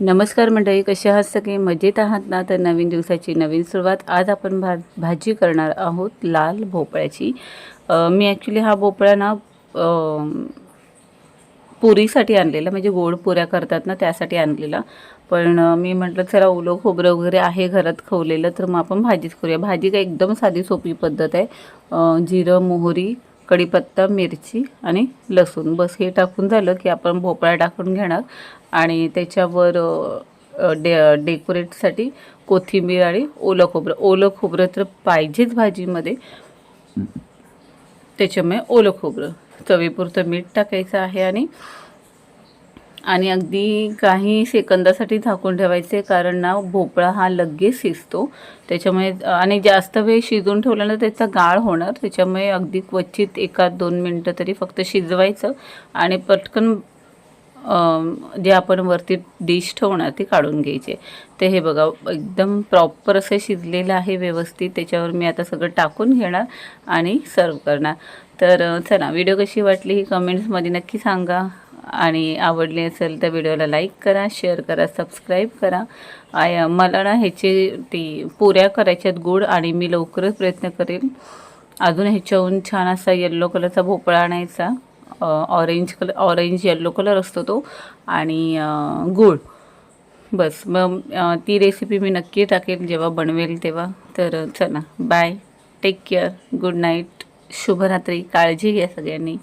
नमस्कार मंडळी कसे आहात सगळे? मजेत आहात ना? तर नवीन दिवसाची नवीन सुरुवात. आज आपण भा भाजी करणार आहोत लाल भोपळ्याची. मी ॲक्च्युली हा भोपळा ना पुरीसाठी आणलेला. म्हणजे गोड पुऱ्या करतात ना त्यासाठी आणलेला. पण मी म्हटलं चला ओलं खोबरं वगैरे आहे घरात खवलेलं तर मग आपण भाजीच करूया. भाजी काय एकदम साधी सोपी पद्धत आहे. जिरं मोहरी कढीपत्ता मिरची आणि लसूण. बस हे टाकून झालं की आपण भोपळा टाकून घेणार. आणि त्याच्यावर डे डेकोरेटसाठी कोथिंबीर आणि ओलं खोबरं. ओलं खोबरं तर पाहिजेच भाजीमध्ये. त्याच्यामुळे ओलं खोबरं. चवीपुरतं मीठ टाकायचं आहे आणि आणि अगदी काही सेकंदासाठी झाकून ठेवायचे कारण ना भोपळा हा लगेच शिजतो. त्याच्यामुळे आणि जास्त वेळ शिजून ठेवल्यानं ना त्याचा गाळ होणार. त्याच्यामुळे अगदी क्वचित एका दोन मिनटं तरी फक्त शिजवायचं आणि पटकन जे आपण वरती डिश ठेवणार ती काढून घ्यायची. ते हे बघा एकदम प्रॉपर असं शिजलेलं आहे व्यवस्थित. त्याच्यावर मी आता सगळं टाकून घेणार आणि सर्व करणार. तर चला व्हिडिओ कशी वाटली ही कमेंट्समध्ये नक्की सांगा. आणि आवडली असेल तर व्हिडिओला लाईक करा शेअर करा सबस्क्राईब करा. आय मला ना ह्याची ती पुऱ्या करायच्यात गोड आणि मी लवकरच प्रयत्न करेन अजून ह्याच्याहून छान असा येल्लो कलरचा भोपळा आणायचा. Orange colour orange yellow colour असतो तो आणि गुळ गूळ. बस मग ती रेसिपी मी नक्की टाकेल जेव्हा बनवेल तेव्हा. तर चला bye take care good night शुभरात्री. काळजी घ्या सगळ्यांनी.